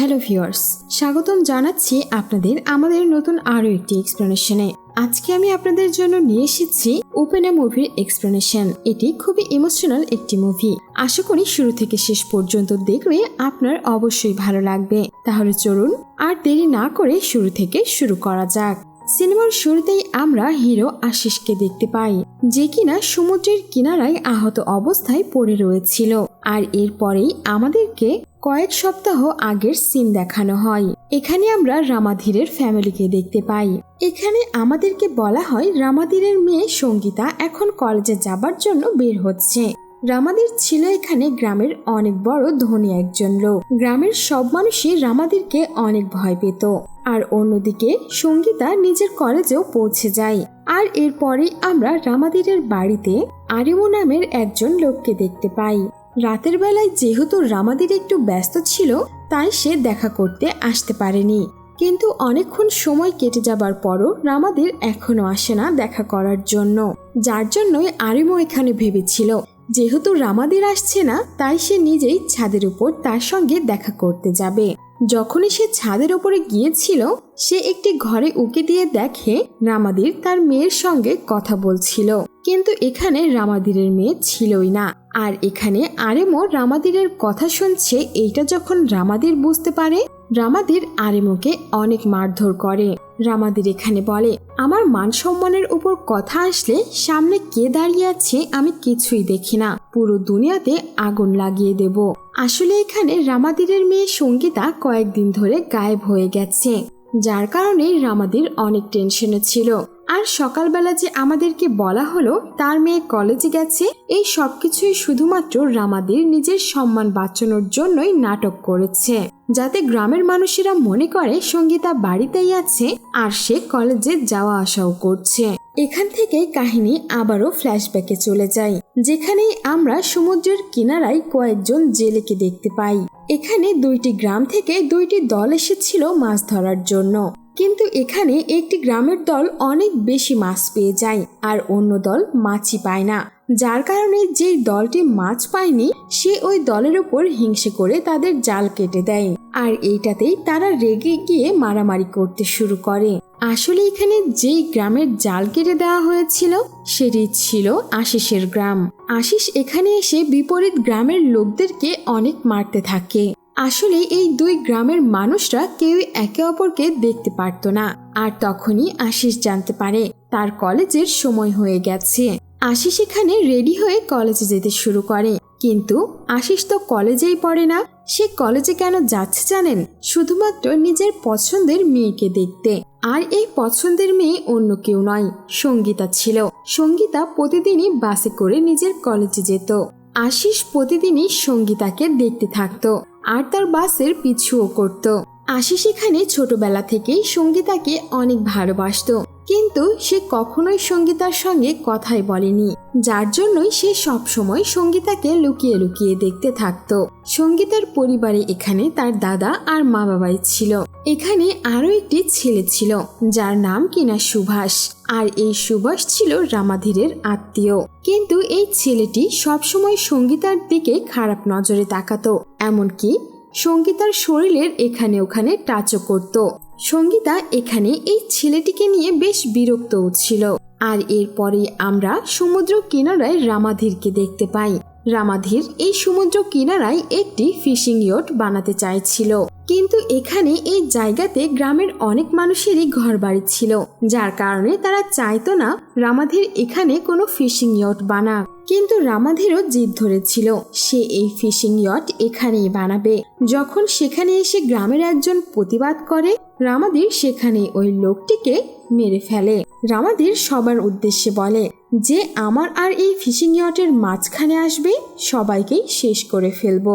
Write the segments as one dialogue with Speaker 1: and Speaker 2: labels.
Speaker 1: Hello viewers, স্বাগতম জানাচ্ছি আপনাদের আমাদের নতুন আরও একটি এক্সপ্লেনেশনে আজকে আমি আপনাদের জন্য নিয়ে এসেছি ওপেন মুভির এক্সপ্লেনেশন এটি খুবই ইমোশনাল একটি মুভি আশা করি শুরু থেকে শেষ পর্যন্ত দেখলে আপনার অবশ্যই ভালো লাগবে। তাহলে চলুন আর দেরি না করে শুরু থেকে শুরু করা যাক। সিনেমার শুরুতেই আমরা হিরো আশিসকে দেখতে পাই, যে কিনা সমুদ্রের কিনারায় আহত অবস্থায় পড়ে রয়েছিল। আর এরপরেই আমাদেরকে কয়েক সপ্তাহ আগের সিন দেখানো হয়। এখানে আমরা রামাধীরের ফ্যামিলিকে দেখতে পাই। এখানে আমাদেরকে বলা হয়, রামাধীরের মেয়ে সঙ্গীতা এখন কলেজে যাবার জন্য বের হচ্ছে। রামাদির ছিল এখানে গ্রামের অনেক বড় ধনী একজন লোক। গ্রামের সব মানুষই রামাদিরকে অনেক ভয় পেত। আর অন্যদিকে সঙ্গীতা নিজের কলেজেও পৌঁছে যায়। আর এরপরে আমরা রামাদিরের বাড়িতে আরিমু নামের একজন লোককে দেখতে পাই। রাতের বেলায় যেহেতু রামাদির একটু ব্যস্ত ছিল, তাই সে দেখা করতে আসতে পারেনি। কিন্তু অনেকক্ষণ সময় কেটে যাবার পরও রামাদির এখনও আসে না দেখা করার জন্য। যার জন্যই আরিমো এখানে ভেবেছিল যেহেতু রামাদির আসছে না, তাই সে নিজেই ছাদের উপর তার সঙ্গে দেখা করতে যাবে। যখনই সে ছাদের উপরে গিয়েছিল, সে একটি ঘরে উকি দিয়ে দেখে রামাদির তার মেয়ের সঙ্গে কথা বলছিল। কিন্তু এখানে রামাদিরের মেয়ে ছিলই না। আর এখানে আরেমো রামাদিরের কথা শুনছে, এইটা যখন রামাদির বুঝতে পারে, রামাদির আরেমোকে অনেক মারধর করে। রামাদির এখানে বলে, আমার মান সম্মানের উপর কথা আসলে সামনে কে দাঁড়িয়ে আছে আমি কিছুই দেখি না। পুরো দুনিয়াতে আগুন লাগিয়ে দেব। আসলে এখানে রামাদিরের মেয়ে সঙ্গীতা কয়েকদিন ধরে গায়েব হয়ে গেছে। যার কারণে রামাদির অনেক টেনশনে ছিল। আর সকালবেলা যে আমাদেরকে বলা হলো, তার মেয়ে কলেজে গেছে, এই সবকিছুই শুধুমাত্র রামাদির নিজের সম্মান বাঁচানোর জন্যই নাটক করেছে। যাতে গ্রামের মানুষেরা মনে করে সঙ্গীতা বাড়িতেই আছে আর সে কলেজে যাওয়া আসাও করছে। এখান থেকে কাহিনী আবারও ফ্ল্যাশব্যাকে চলে যায়, যেখানেই আমরা সমুদ্রের কিনারায় কয়েকজন জেলেকে দেখতে পাই। এখানে দুইটি গ্রাম থেকে দুইটি দল এসেছিল মাছ ধরার জন্য। কিন্তু এখানে একটি গ্রামের দল অনেক বেশি মাছ পেয়ে যায় আর অন্য দল মাছই পায় না। যার কারণে যে দলটি মাছ পায়নি, সে ওই দলের উপর হিংসে করে তাদের জাল কেটে দেয়। আর এইটাতেই তারা রেগে গিয়ে মারামারি করতে শুরু করে। আসলে এখানে যেই গ্রামের জাল কেটে দেওয়া হয়েছিল, সেটি ছিল আশিসের গ্রাম। আশিস এখানে এসে বিপরীত গ্রামের লোকদেরকে অনেক মারতে থাকে। আসলে এই দুই গ্রামের মানুষরা কেউই একে অপরকে দেখতে পারত না। আর তখনই আশিস জানতে পারে, তার কলেজের সময় হয়ে গেছে। আশিস এখানে রেডি হয়ে কলেজে যেতে শুরু করে। কিন্তু আশিস তো কলেজেই পড়ে না, সে কলেজে কেন যাচ্ছে জানেন? শুধুমাত্র নিজের পছন্দের মেয়েকে দেখতে। আর এই পছন্দের মেয়ে অন্য কেউ নয়, সঙ্গীতা ছিল। সঙ্গীতা প্রতিদিনই বাসে করে নিজের কলেজে যেত। আশিস প্রতিদিনই সঙ্গীতাকে দেখতে থাকতো। আর তার বাসের পিছুও করত। আশিস এখানে ছোটবেলা থেকেই সঙ্গীতাকে অনেক ভালোবাসত। কিন্তু সে কখনোই সঙ্গীতার সঙ্গে কথাই বলেনি। যার জন্যই সে সবসময় সঙ্গীতাকে লুকিয়ে লুকিয়ে দেখতে থাকতো। সঙ্গীতার পরিবারে এখানে তার দাদা আর মা বাবাই ছিল। এখানে আরও একটি ছেলে ছিল, যার নাম কিনা সুভাষ। আর এই সুভাষ ছিল রামাধীরের আত্মীয়। কিন্তু এই ছেলেটি সবসময় সঙ্গীতার দিকে খারাপ নজরে তাকাতো, এমনকি সঙ্গীতার শরীরের এখানে ওখানে টাচও করত। সঙ্গীতা এখানে এই ছেলেটিকে নিয়ে বেশ বিরক্ত ছিল আর এরপরে আমরা সমুদ্র কিনারায় রামাধীরকে দেখতে পাই। রামাধীর এই সমুদ্র কিনারায় একটি ফিশিং ইয়ট বানাতে চাইছিল। কিন্তু এখানে এই জায়গাতে গ্রামের অনেক মানুষেরই ঘর বাড়ি ছিল। যার কারণে তারা চাইতো না রামাধীর এখানে কোনো ফিশিং ইয়ট বানাক। কিন্তু রামাধীরও জিদ ধরেছিল, সে এই ফিশিং ইয়ট এখানেই বানাবে। যখন সেখানে এসে গ্রামের একজন প্রতিবাদ করে রামাধীর সেখানে ওই লোকটিকে মেরে ফেলে। রামাদির সবার উদ্দেশ্যে বলে যে, আমার আর এই ফিশিং ইয়টের মাঝখানে আসবে, সবাইকেই শেষ করে ফেলব।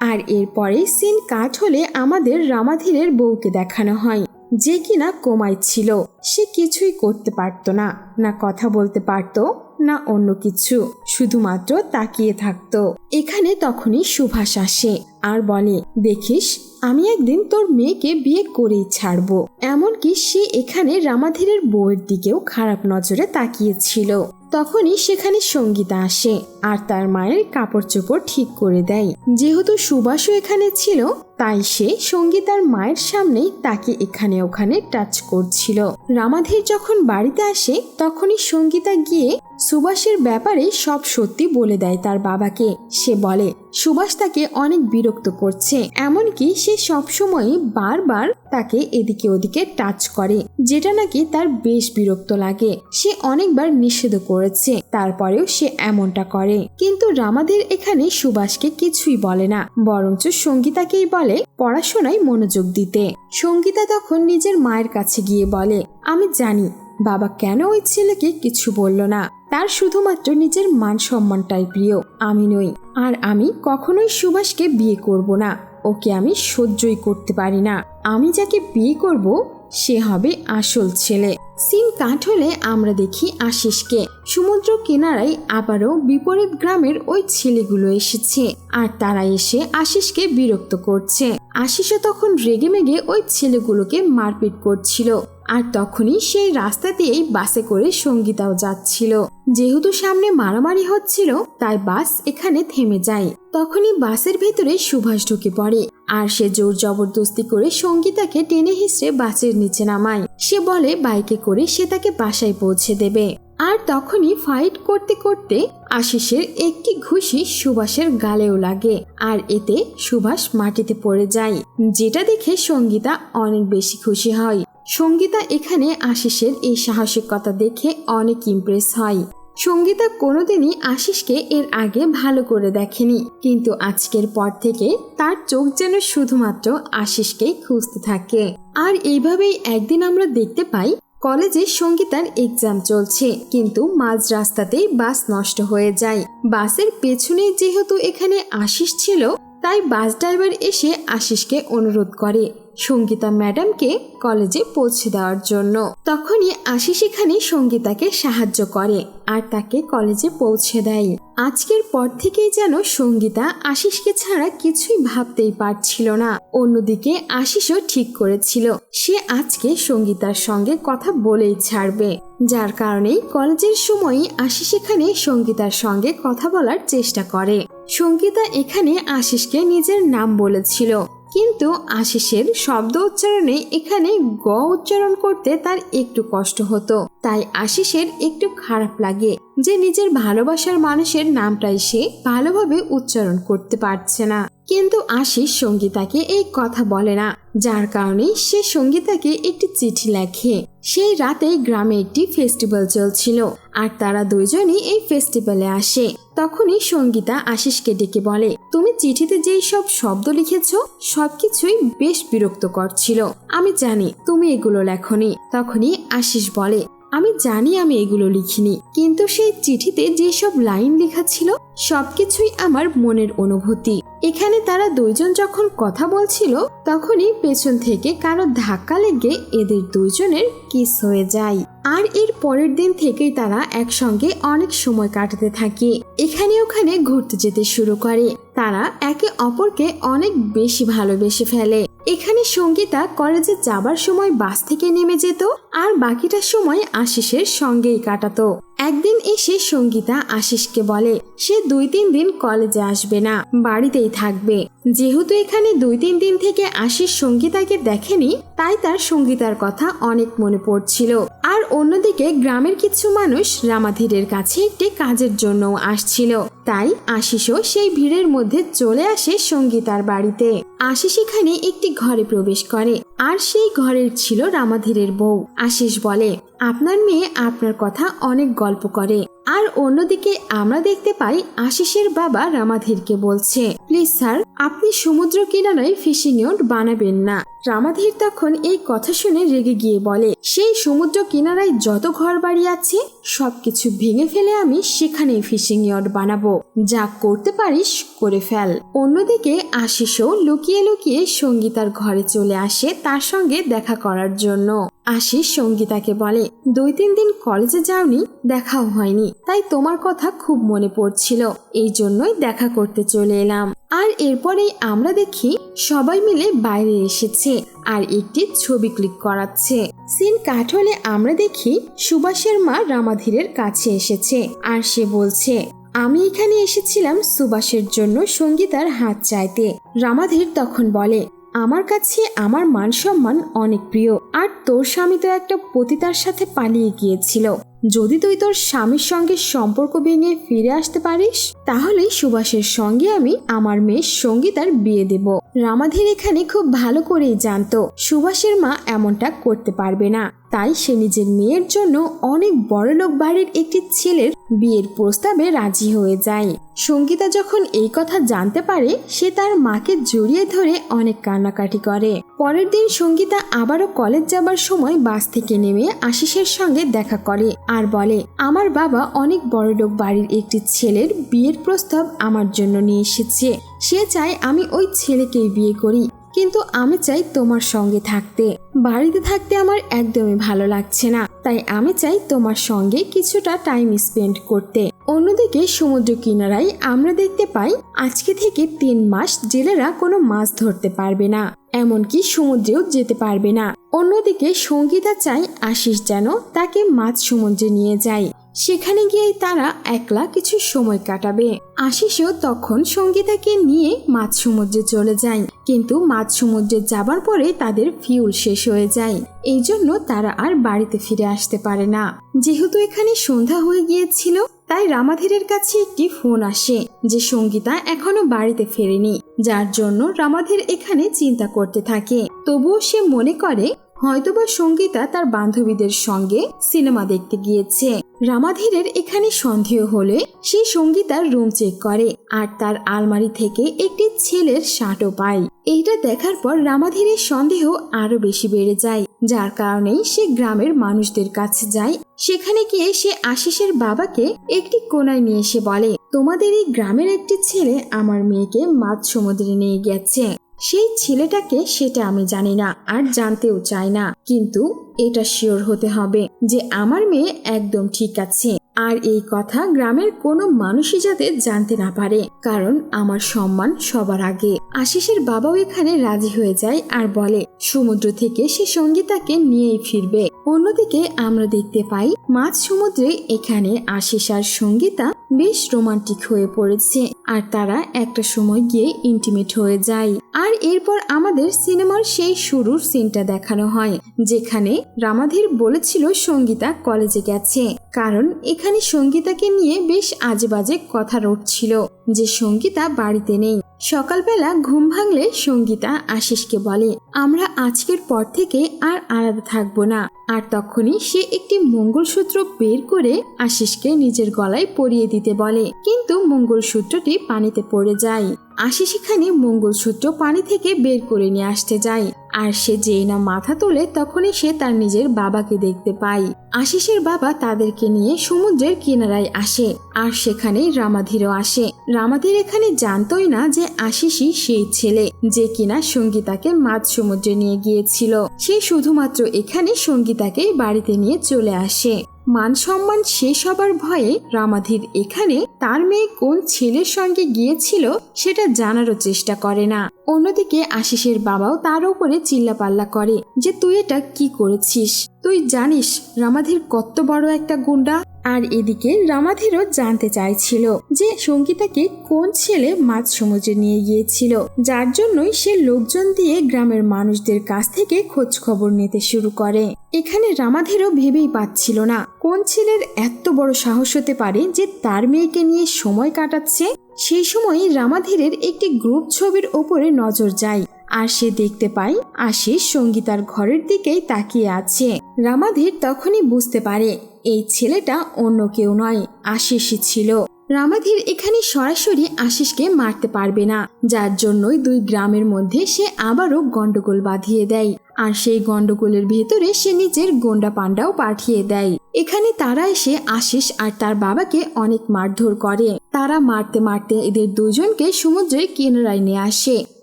Speaker 1: আর এরপরে সিন কাট হলে আমাদের রামাধীরের বউকে দেখানো হয়, যে কিনা কোমায় ছিল। সে কিছুই করতে পারতো না না কথা বলতে পারতো, না অন্য কিছু, শুধুমাত্র তাকিয়ে থাকতো। এখানে তখনই সুভাষ আসে আর বলে, দেখিস আমি একদিন তোর মেয়েকে বিয়ে করেই ছাড়বো। এমনকি সে এখানে রামাধীরের বউয়ের দিকেও খারাপ নজরে তাকিয়েছিল। তখনই সেখানে সঙ্গীতা আসে আর তার মায়ের কাপড় চোপড় ঠিক করে দেয়। যেহেতু সুবাসও এখানে ছিল, তাই সে সঙ্গীতার মায়ের সামনেই তাকে এখানে ওখানে টাচ করছিল। রামাধীর যখন বাড়িতে আসে, তখনই সঙ্গীতা গিয়ে সুভাষের ব্যাপারে সব সত্যি বলে দেয় তার বাবাকে। সে বলে, সুভাষ তাকে অনেক বিরক্ত করছে। এমনকি সে সবসময় বারবার তাকে এদিকে ওদিকে টাচ করে, যেটা নাকি তার বেশ বিরক্ত লাগে। সে অনেকবার নিষেধ করেছে, তারপরেও সে এমনটা করে। কিন্তু রামাদের এখানে সুভাষকে কিছুই বলে না, বরঞ্চ সঙ্গীতাকেই বলে পড়াশোনায় মনোযোগ দিতে। সঙ্গীতা তখন নিজের মায়ের কাছে গিয়ে বলে, আমি জানি, বাবা কেন ওই ছেলেকে কিছু বলল না? তার শুধুমাত্র নিজের মান সম্মানটাই প্রিয়। আমি নই। আর আমি কখনোই সুভাষকে বিয়ে করব না। ওকে আমি সহ্যই করতে পারি না। আমি যাকে বিয়ে করব, সে হবে আসল ছেলে। সিন কাট হলে আমরা দেখি আশিসকে। সমুদ্র কিনারায় আবারও বিপরীত গ্রামের ওই ছেলেগুলো এসেছে। আর তারা এসে আশিসকে বিরক্ত করছে। আশিসও তখন রেগে মেগে ওই ছেলেগুলোকে মারপিট করছিল। আর তখনই সেই রাস্তা দিয়েই বাসে করে সঙ্গীতাও যাচ্ছিল। যেহেতু সামনে মারামারি হচ্ছিল, তাই বাস এখানে থেমে যায়। তখনই বাসের ভেতরে সুভাষ ঢুকে পড়ে আর সে জোর জবরদস্তি করে সঙ্গীতাকে টেনে হিসড়ে বাসের নিচে নামায়। সে বলে, বাইকে করে সে তাকে বাসায় পৌঁছে দেবে। আর তখনই ফাইট করতে করতে আশিসের একটি ঘুষি সুভাষের গালেও লাগে আর এতে সুভাষ মাটিতে পড়ে যায়, যেটা দেখে সঙ্গীতা অনেক বেশি খুশি হয়। সঙ্গীতা এখানে আশিসের এই সাহসিকতা দেখে অনেক ইমপ্রেস হয়। সঙ্গীতা কোনোদিনই আশিসকে এর আগে ভালো করে দেখেনি। কিন্তু আজকের পর থেকে তার চোখ যেন শুধুমাত্র আশিসকেই খুঁজতে থাকে। আর এইভাবেই একদিন আমরা দেখতে পাই, কলেজে সঙ্গীতার এক্সাম চলছে। কিন্তু মাঝ রাস্তাতেই বাস নষ্ট হয়ে যায়। বাসের পেছনে যেহেতু এখানে আশিস ছিল, তাই বাস ড্রাইভার এসে আশিসকে অনুরোধ করে। সঙ্গীতা ম্যাডামকে কলেজে পৌঁছে দেওয়ার জন্য। তখনই আশিস এখানে সঙ্গীতাকে সাহায্য করে আর তাকে কলেজে পৌঁছে দেয়। আজকের পর থেকেই যেন সঙ্গীতা আশিসকে ছাড়া কিছুই ভাবতেই পারছিল না। অন্যদিকে আশিসও ঠিক করেছিল, সে আজকে সঙ্গীতার সঙ্গে কথা বলেই ছাড়বে। যার কারণেই কলেজের সময়ই আশিস এখানে সঙ্গীতার সঙ্গে কথা বলার চেষ্টা করে। সঙ্গীতা এখানে আশিসকে নিজের নাম বলেছিল। কিন্তু আশিসের শব্দ উচ্চারণে এখানে গ উচ্চারণ করতে তার একটু কষ্ট হতো। তাই আশিসের একটু খারাপ লাগে যে নিজের ভালোবাসার মানুষের নামটাই সে ভালোভাবে উচ্চারণ করতে পারছে না। কিন্তু আশিস সঙ্গীতাকে এই কথা বলে না, যার কারণে সে সঙ্গীতাকে একটি চিঠি লেখে। সেই রাতে গ্রামে একটি ফেস্টিভ্যাল চলছিল, আর তারা দুইজনই এই ফেস্টিভ্যালে আসে। তখনই সঙ্গীতা আশিসকে ডেকে বলে, তুমি চিঠিতে যেই সব শব্দ লিখেছ, সবকিছুই বেশ বিরক্তকর ছিল। আমি জানি তুমি এগুলো লেখনি। তখনই আশিস বলে, আমি জানি আমি এগুলো লিখিনি, কিন্তু সেই চিঠিতে যেসব লাইন লেখা ছিল সবকিছুই আমার মনের অনুভূতি। এখানে তারা দুইজন যখন কথা বলছিল, তখনই পেছন থেকে কারও ধাক্কা লেগে এদের দুইজনের কিস হয়ে যায়। আর এর পরের দিন থেকেই তারা একসঙ্গে অনেক সময় কাটাতে থাকে। এখানে ওখানে ঘুরতে যেতে শুরু করে। তারা একে অপরকে অনেক বেশি ভালোবেসে ফেলে। এখানে সঙ্গীতা কলেজে যাবার সময় বাস থেকে নেমে যেত, আর বাকিটা সময় আশিসের সঙ্গেই কাটাতো। একদিন এসে সঙ্গীতা আশিসকে বলে সে দুই তিন দিন কলেজে আসবে না বাড়িতেই থাকবে। যেহেতু এখানে দুই তিন দিন থেকে আশিস সঙ্গীতাকে দেখেনি, তাই তার সঙ্গীতার কথা অনেক মনে পড়ছিল। আর অন্যদিকে গ্রামের কিছু মানুষ রামাধীরের কাছে একটি কাজের জন্য আসছিল। তাই আশিসও সেই ভিড়ের মধ্যে চলে আসে সঙ্গীতার বাড়িতে। আশিস এখানে একটি ঘরে প্রবেশ করে, আর সেই ঘরের ছিল রামাধীরের বউ। আশিস বলে, আপনার মেয়ে আপনার কথা অনেক গল্প করে। আর অন্যদিকে আমরা দেখতে পাই আশিসের বাবা রামাধীরকে বলছে, প্লিজ স্যার, আপনি সমুদ্র কিনারায় ফিশিং ইয়ট বানাবেন না। রামাধীর তখন এই কথা শুনে রেগে গিয়ে বলে, সেই সমুদ্র কিনারায় যত ঘর বাড়ি আছে, সবকিছু ভেঙে ফেলে আমি সেখানেই ফিশিং ইয়ট বানাবো। যা করতে পারিস, করে ফেল। অন্যদিকে আশিসও লুকিয়ে লুকিয়ে সঙ্গীতার ঘরে চলে আসে তার সঙ্গে দেখা করার জন্য। আশিস সঙ্গীতাকে বলে, দুই তিন দিন কলেজে যাওনি, দেখাও হয়নি। তাই তোমার কথা খুব মনে পড়ছিল। এই জন্যই দেখা করতে চলে এলাম। আর এরপরেই আমরা দেখি, সবাই মিলে বাইরে এসেছে আর একটি ছবি ক্লিক করাচ্ছে। সিন কাট হলে আমরা দেখি সুভাষের মা রামাধীরের কাছে এসেছে আর সে বলছে, আমি এখানে এসেছিলাম সুভাষের জন্য সঙ্গীতার হাত চাইতে। রামাধীর তখন বলে আমার কাছে আমার মান সম্মান অনেক প্রিয়। আর তোর স্বামী তো একটা পতিতার সাথে পালিয়ে গিয়েছিল। যদি তুই তোর স্বামীর সঙ্গে সম্পর্ক ভেঙে ফিরে আসতে পারিস তাহলে সুভাষের সঙ্গে আমি আমার মেয়ের সঙ্গীতার বিয়ে দেব। রামাধীর এখানে খুব ভালো করেই জানতো, সুভাষের মা এমনটা করতে পারবে না। তাই সে নিজের মেয়ের জন্য অনেক বড়লোক বাড়ির একটি ছেলের বিয়ের প্রস্তাবে রাজি হয়ে যায়। সঙ্গীতা যখন এই কথা জানতে পারে, সে তার মাকে জড়িয়ে ধরে অনেক কান্নাকাটি করে। পরের দিন সঙ্গীতা আবারও কলেজ যাবার সময় বাস থেকে নেমে আশিসের সঙ্গে দেখা করে আর বলে, আমার বাবা অনেক বড়লোক বাড়ির একটি ছেলের বিয়ের প্রস্তাব আমার জন্য নিয়ে এসেছে। সে চায় আমি ওই ছেলেকেই বিয়ে করি। কিন্তু আমি চাই তোমার সঙ্গে থাকতে। বাড়িতে থাকতে আমার একদমই ভালো লাগছে না। তাই আমি চাই তোমার সঙ্গে কিছুটা টাইম স্পেন্ড করতে। অন্যদিকে সমুদ্র কিনারায় আমরা দেখতে পাই, আজকে থেকে তিন মাস জেলেরা কোনো মাছ ধরতে পারবে না। এমনকি সমুদ্রেও যেতে পারবে না। অন্যদিকে সঙ্গীতা চায় আশিস যেন তাকে মাছ সমুদ্রে নিয়ে যায়। সেখানে গিয়েই তারা একলা কিছু সময় কাটাবে। আশিসও তখন সঙ্গীতাকে নিয়ে মাছ সমুদ্রে চলে যায়, কিন্তু মাছ সমুদ্রে যাবার পরে তাদের ফিউল শেষ হয়ে যায়। এই জন্য তারা আর বাড়িতে ফিরে আসতে পারে না। যেহেতু এখানে সন্ধ্যা হয়ে গিয়েছিল, তাই রামাধীরের কাছে একটি ফোন আসে যে সঙ্গীতা এখনও বাড়িতে ফেরেনি, যার জন্য রামাধীর এখানে চিন্তা করতে থাকে। তবুও সে মনে করে, হয়তোবা সঙ্গীতা তার বান্ধবীদের সঙ্গে সিনেমা দেখতে গিয়েছে। রামাধীরের এখানে সন্দেহ হলে সে সঙ্গীতার রুম চেক করে আর তার আলমারি থেকে একটি ছেলের শার্টও পায়। এইটা দেখার পর রামাধীরের সন্দেহ আরও বেশি বেড়ে যায়, যার কারণেই সে গ্রামের মানুষদের কাছে যায়। সেখানে গিয়ে সে আশিসের বাবাকে একটি কোনায় নিয়ে এসে বলে, তোমাদের এই গ্রামের একটি ছেলে আমার মেয়েকে মাছ সমুদ্রে নিয়ে গেছে। সেই ছেলেটাকে সেটা আমি জানি না আর জানতেও চাই না। কিন্তু এটা শিওর হতে হবে যে আমার মেয়ে একদম ঠিক আছে। আর এই কথা গ্রামের কোনো মানুষই যাতে জানতে না পারে, কারণ আমার সম্মান সবার আগে। আশিসের বাবাও এখানে রাজি হয়ে যায় আর বলে, সমুদ্র থেকে সে সঙ্গীতাকে নিয়েই ফিরবে। অন্যদিকে আমরা দেখতে পাই, মাঝ সমুদ্রে এখানে আশিস আর সঙ্গীতা বেশ রোমান্টিক হয়ে পড়েছে। আর তারা একটা সময় গিয়ে ইন্টিমেট হয়ে যায়। আর এরপর আমাদের সিনেমার সেই শুরুর সিনটা দেখানো হয়, যেখানে রামাধীর বলেছিল সঙ্গীতা কলেজে গেছে। কারণ এখানে সঙ্গীতাকে নিয়ে বেশ আজে বাজে কথা রটছিল, যে সঙ্গীতা বাড়িতে নেই। সকালবেলা ঘুম ভাঙলে সঙ্গীতা আশিসকে বলে, আমরা আজকের পর থেকে আর আলাদা থাকব না। আর তখনই সে একটি মঙ্গলসূত্র বের করে আশিসকে নিজের গলায় পরিয়ে দিতে বলে। কিন্তু মঙ্গলসূত্রটি পানিতে পড়ে যায়। আশিস এখানে মঙ্গলসূত্র পানি থেকে বের করে নিয়ে আসতে যায়। আর সে যেই না মাথা তোলে তখনই সে তার নিজের বাবাকে দেখতে পায়। আশিসের বাবা তাদেরকে নিয়ে সমুদ্রের কিনারায় আসে আর সেখানে রামাধীরও আসে। রামাধীর এখানে জানতই না যে আশিসই সেই ছেলে যে কিনা সঙ্গীতাকে মাঝ সমুদ্রে নিয়ে গিয়েছিল। সে শুধুমাত্র এখানে সঙ্গীতাকে বাড়িতে নিয়ে চলে আসে। মান সম্মান শেষ হবার ভয়ে রামাধীর এখানে তার মেয়ে কোন ছেলের সঙ্গে গিয়েছিল সেটা জানারও চেষ্টা করে না। অন্যদিকে আশিসের বাবাও তার উপরে চিল্লাপাল্লা করে যে, তুই এটা কি করেছিস? তুই জানিস রামাধির কত বড় একটা গুন্ডা? আর এদিকে রামাধীরও জানতে চাইছিল যে সঙ্গীতাকে কোন ছেলে মাছ সমুদ্রে নিয়ে গিয়েছিল, যার জন্যই সে লোকজন দিয়ে গ্রামের মানুষদের কাছ থেকে খোঁজ খবর নিতে শুরু করে। এখানে রামাধীরও ভেবেই পাচ্ছিল না, কোন ছেলের এত বড় সাহস হতে পারে যে তার মেয়েকে নিয়ে সময় কাটাচ্ছে। সেই সময় রামাধীরের একটি গ্রুপ ছবির ওপরে নজর যায়, আর সে দেখতে পায় আশিস সঙ্গীতার ঘরের দিকেই তাকিয়ে আছে। রামাধীর তখনই বুঝতে পারে এই ছেলেটা অন্য কেউ নয়, আশিসই ছিল। রামাধীর এখানে সরাসরি আশিসকে মারতে পারবে না, যার জন্যই দুই গ্রামের মধ্যে সে আবারও গন্ডগোল বাঁধিয়ে দেয়। আর সেই গন্ডগোলের ভেতরে সে নিজের গন্ডা পান্ডাও পাঠিয়ে দেয়। এখানে তারা এসে আশিস আর তার বাবাকে অনেক মারধর করে। তারা মারতে মারতে এদের দুজনকে সমুদ্রের কিনারায় নিয়ে আসে।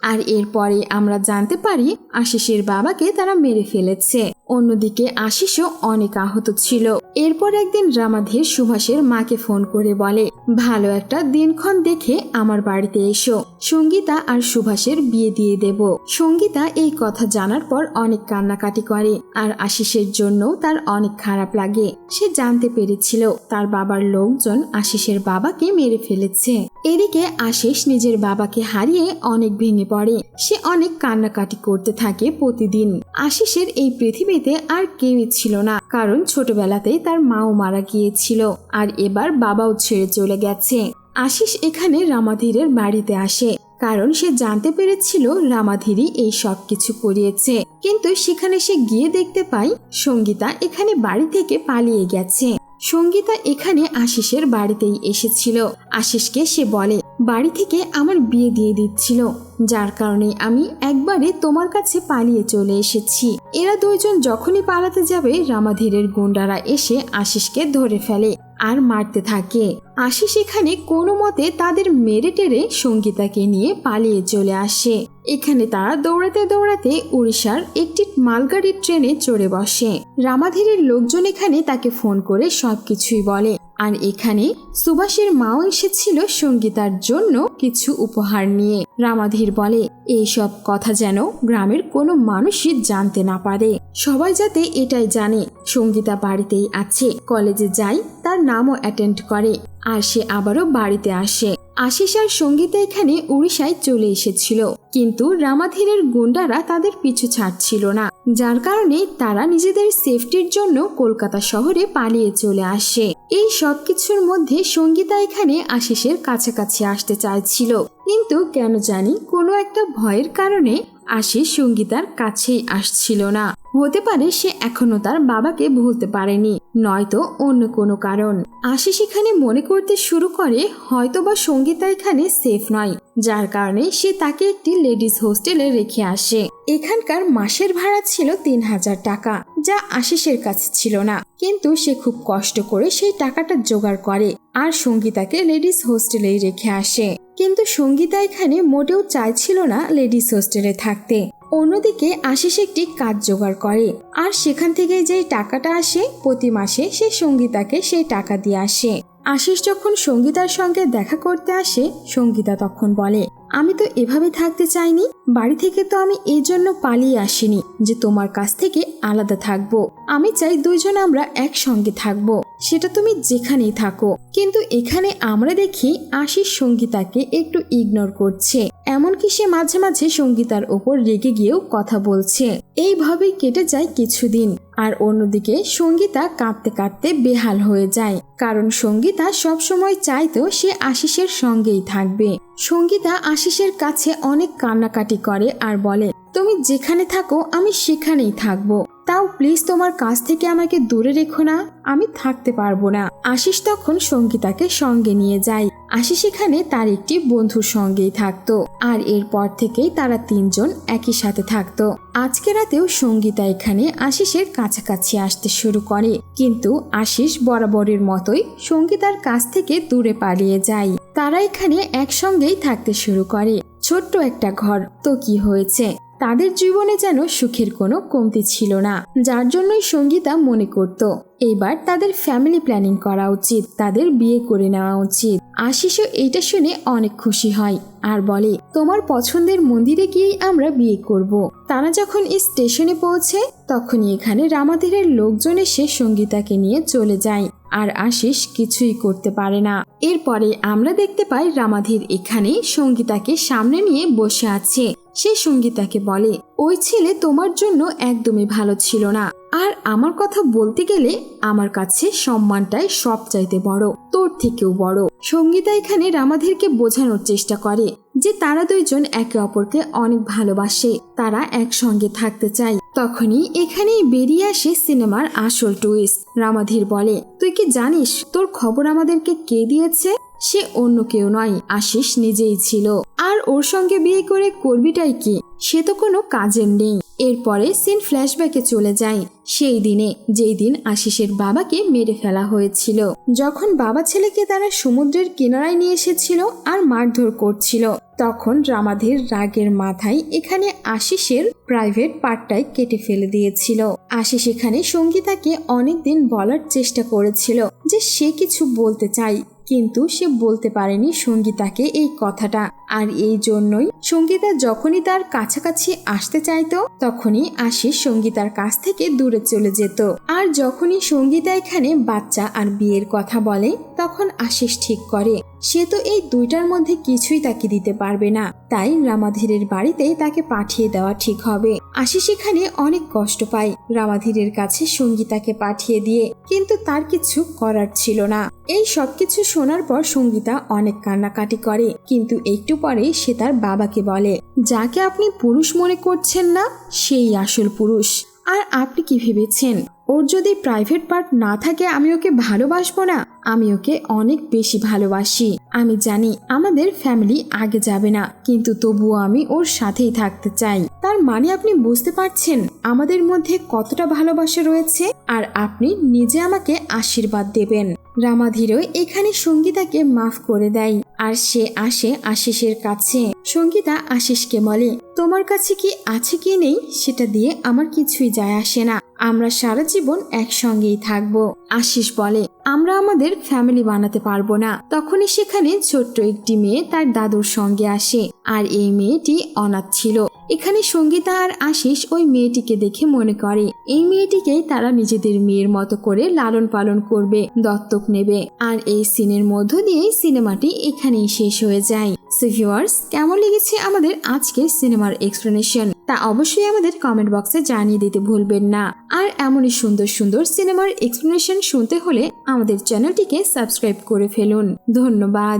Speaker 1: আর এরপরে আমরা জানতে পারি আশিসের বাবাকে তারা মেরে ফেলেছে। অন্যদিকে আশিসও অনেক আহত ছিল। এরপর একদিন রামাধীর সুভাষের মাকে ফোন করে বলে, ভালো একটা দিনক্ষণ দেখে আমার বাড়িতে এসো। সঙ্গীতা আর সুভাষের বিয়ে দিয়ে দেব। সঙ্গীতা এই কথা জানার পর অনেক কান্নাকাটি করে, আর আশিসের জন্য তার অনেক খারাপ লাগে। সে জানতে পেরেছিল, তার বাবার লোকজন আশিসের বাবাকে মেরে ফেলেছে। এদিকে আশিস নিজের বাবাকে হারিয়ে অনেক ভেঙে পড়ে। সে অনেক কান্নাকাটি করতে থাকে প্রতিদিন। আশিসের এই পৃথিবীতে আর কেউই ছিল না, কারণ ছোটবেলাতেই তার মাও মারা গিয়েছিল আর এবার বাবাও ছেড়ে চলে গেছে। আশিস এখানে রামাধীরের বাড়িতে আসে, কারণ সে জানতে পেরেছিল রামাধীরই এই সব কিছু করিয়েছে। কিন্তু সেখানে সে গিয়ে দেখতে পায়, সঙ্গীতা এখানে বাড়ি থেকে পালিয়ে গেছে। সঙ্গীতা এখানে আশিসের বাড়িতেই এসেছিল। আশিসকে সে বলে, বাড়ি থেকে আমার বিয়ে দিয়ে দিচ্ছিল। যার কারণে আমি একবারে তোমার কাছে পালিয়ে চলে এসেছি। এরা দুইজন যখনই পালাতে যাবে, রামাধীরের গুন্ডারা এসে আশিসকে ধরে ফেলে। আর মারতে থাকে। আসি সেখানে কোনো মতে তাদের মেরে টেরে সঙ্গীতাকে নিয়ে পালিয়ে চলে আসে। এখানে তারা দৌড়াতে দৌড়াতে উড়িষ্যার একটি মালগাড়ির ট্রেনে চড়ে বসে। রামাধীরের লোকজন এখানে তাকে ফোন করে সবকিছুই বলে। আর এখানে সুবাসের মাও এসেছিল সঙ্গীতার জন্য কিছু উপহার নিয়ে। রামাধীর বলে, এইসব কথা যেন গ্রামের কোনো মানুষই জানতে না পারে। সবাই যাতে এটাই জানে, সঙ্গীতা বাড়িতেই আছে। কলেজে যায় তার নামও অ্যাটেন্ড করে। আর সে আবারও বাড়িতে আসে। আশিস আর সঙ্গীতা এখানে উড়িষ্যায় চলে এসেছিল। কিন্তু রামাধীরের গুন্ডারা তাদের পিছু ছাড়ছিল না। যার কারণে তারা নিজেদের সেফটির জন্য কলকাতা শহরে পালিয়ে চলে আসে। এই সব কিছুর মধ্যে সঙ্গীতা এখানে আশিসের কাছাকাছি আসতে চাইছিল। কিন্তু কেন জানি কোনো একটা ভয়ের কারণে আশিস সঙ্গীতার কাছেই আসছিল না। হতে পারে সে এখনও তার বাবাকে ভুলতে পারেনি, নয়তো অন্য কোনো কারণ। আশিস এখানে মনে করতে শুরু করে, হয়তোবা সঙ্গীতা এখানে সেফ নয়, যার কারণে সে তাকে একটি লেডিস হোস্টেলে রেখে আসে। এখানকার মাসের ভাড়া ছিল তিন হাজার টাকা। যা আশিসের কাছে ছিল না। কিন্তু সে খুব কষ্ট করে সেই টাকাটা জোগাড় করে আর সঙ্গীতাকে লেডিস হোস্টেলেই রেখে আসে। কিন্তু সঙ্গীতা এখানে মোটেও চাইছিল না লেডিস হোস্টেলে থাকতে। অন্যদিকে আশিস একটি কাজ জোগাড় করে আর সেখান থেকে যে টাকাটা আসে প্রতি মাসে সে সঙ্গীতাকে সেই টাকা দিয়ে আসে। আশিস যখন সঙ্গীতার সঙ্গে দেখা করতে আসে, সঙ্গীতা তখন বলে আমি তো এভাবে থাকতে চাইনি। বাড়ি থেকে তো আমি এই জন্য পালিয়ে আসিনি যে তোমার কাছ থেকে আলাদা থাকব। আমি চাই দুইজন আমরা একসঙ্গে থাকব। সেটা তুমি যেখানেই থাকো। কিন্তু এখানে আমরা দেখি আশিস সঙ্গীতাকে একটু ইগনোর করছে। এমনকি সে মাঝে মাঝে সঙ্গীতার ওপর রেগে গিয়েও কথা বলছে। এইভাবেই কেটে যায় কিছুদিন। আর অন্যদিকে সঙ্গীতা কাঁদতে কাঁদতে বেহাল হয়ে যায়। কারণ সঙ্গীতা সবসময় চাইতো সে আশিসের সঙ্গেই থাকবে। সঙ্গীতা আশিসের কাছে অনেক কান্নাকাটি করে আর বলে তুমি যেখানে থাকো আমি সেখানেই থাকব। তাও প্লিজ তোমার কাছ থেকে আমাকে দূরে রেখো না, আমি থাকতে পারব না। আশিস তখন সঙ্গীতাকে সঙ্গে নিয়ে যায়। আশিস এখানে তার একটি বন্ধুর সঙ্গেই থাকতো। আর এরপর থেকেই তারা তিনজন একই সাথে থাকতো। আজকে রাতেও সঙ্গীতা এখানে আশিসের কাছাকাছি আসতে শুরু করে। কিন্তু আশিস বরাবরের মতোই সঙ্গীতার কাছ থেকে দূরে পালিয়ে যায়। তারা এখানে একসঙ্গেই থাকতে শুরু করে। ছোট্ট একটা ঘর। তো কি হয়েছে? তাদের জীবনে যেন সুখের কোনো কমতি ছিল না। যার জন্যই সঙ্গীতা মনে করত, এবার তাদের ফ্যামিলি প্ল্যানিং করা উচিত, তাদের বিয়ে করে নেওয়া উচিত। আশিসও এইটা শুনে অনেক খুশি হয় আর বলে, তোমার পছন্দের মন্দিরে গিয়েই আমরা বিয়ে করব। তারা যখন স্টেশনে পৌঁছে, তখনই এখানে রামাধীরের লোকজন এসে সঙ্গীতাকে নিয়ে চলে যায়। আর আশিস কিছুই করতে পারে না। এরপরে আমরা দেখতে পাই রামাধীর এখানে সঙ্গীতাকে সামনে নিয়ে বসে আছে। সে সঙ্গীতাকে বলে, ওই ছেলে তোমার জন্য একদমই ভালো ছিল না। আর আমার কথা বলতে গেলে আমার কাছে সম্মানটাই সব চাইতে বড়, তোর থেকেও বড়। সঙ্গীতা এখানে রামাধীরকে বোঝানোর চেষ্টা করে যে তারা দুইজন একে অপরকে অনেক ভালোবাসে, তারা একসঙ্গে থাকতে চায়। তখনই এখানেই বেরিয়ে আসে সিনেমার আসল টুইস্ট রামাধীর বলে, তুই কি জানিস তোর খবর আমাদেরকে কে দিয়েছে? সে অন্য কেউ নয়, আশিস নিজেই ছিল। আর ওর সঙ্গে বিয়ে করে করবিটাই কি? সে তো কোনো কাজের নেই। এরপরে সিন ফ্ল্যাশব্যাকে চলে যায়। সেই দিনে, যেই দিন আশিসের বাবাকে মেরে ফেলা হয়েছিল। যখন বাবা ছেলেকে তারা সমুদ্রের কিনারায় নিয়ে এসেছিল আর মারধর করছিল, তখন রামাধীর রাগের মাথায় এখানে আশিসের প্রাইভেট পার্টটাই কেটে ফেলে দিয়েছিল। আশিস এখানে সঙ্গীতাকে অনেকদিন বলার চেষ্টা করেছিল যে সে কিছু বলতে চাই কিন্তু সে বলতে পারেনি সঙ্গীতাকে এই কথাটা। আর এই জন্যই সঙ্গীতা যখনই তার কাছাকাছি আসতে চাইতো, তখনই আশিস সঙ্গীতার কাছ থেকে দূরে চলে যেত। আর যখনই সঙ্গীতা এখানে বাচ্চা আর বিয়ের কথা বলে, তখন আশিস ঠিক করে। সে তো এই দুইটার মধ্যে কিছুই তাকে দিতে পারবে না। তাই রামাধীরের বাড়িতেই তাকে পাঠিয়ে দেওয়া ঠিক হবে। আশিস এখানে অনেক কষ্ট পায় রামাধীরের কাছে সঙ্গীতাকে পাঠিয়ে দিয়ে। কিন্তু তার কিছু করার ছিল না। এই সবকিছু শোনার পর সঙ্গীতা অনেক কান্নাকাটি করে। কিন্তু একটু পরে সে তার বাবাকে বলে, যাকে আপনি পুরুষ মনে করছেন না, সেই আসল পুরুষ। আর আপনি কি ভেবেছেন? ওর যদি প্রাইভেট পার্ট না থাকে, আমি ওকে ভালোবাসবো না? আমি ওকে অনেক বেশি ভালোবাসি। আমি জানি আমাদের ফ্যামিলি আগে যাবে না, কিন্তু তবুও আমি ওর সাথেই থাকতে চাই। তার মানে আপনি বুঝতে পারছেন আমাদের মধ্যে কতটা ভালোবাসা রয়েছে? আর আপনি নিজে আমাকে আশীর্বাদ দেবেন। রামাধীরও এখানে সঙ্গীতাকে মাফ করে দেয়। আর সে আসে আশিসের কাছে। সঙ্গীতা আশিসকে বলে, তোমার কাছে কি আছে কি নেই? সেটা দিয়ে আমার কিছুই যায় আসে না। আমরা সারা জীবন একসঙ্গেই থাকব। আশিস বলে আমরা আমাদের ফ্যামিলি বানাতে পারব না। তখনই সেখানে ছোট্ট একটি মেয়ে তার দাদুর সঙ্গে আসে আর এই মেয়েটি অনাথ ছিল। এখানে সঙ্গীতা আর আশিস ওই মেয়েটিকে দেখে মনে করে। এই মেয়েটিকেই তারা নিজেদের মেয়ের মতো করে লালন পালন করবে, দত্তক নেবে আর এই সিনের মধ্য দিয়েই সিনেমাটি এখানেই শেষ হয়ে যায়। সো ভিউয়ার্স, কেমন লেগেছে আমাদের আজকের সিনেমার এক্সপ্লেনেশন? তা অবশ্যই আমাদের কমেন্ট বক্সে জানিয়ে দিতে ভুলবেন না। আর এমনই সুন্দর সুন্দর সিনেমার এক্সপ্লেনেশন শুনতে হলে আমাদের চ্যানেলটিকে সাবস্ক্রাইব করে ফেলুন। ধন্যবাদ।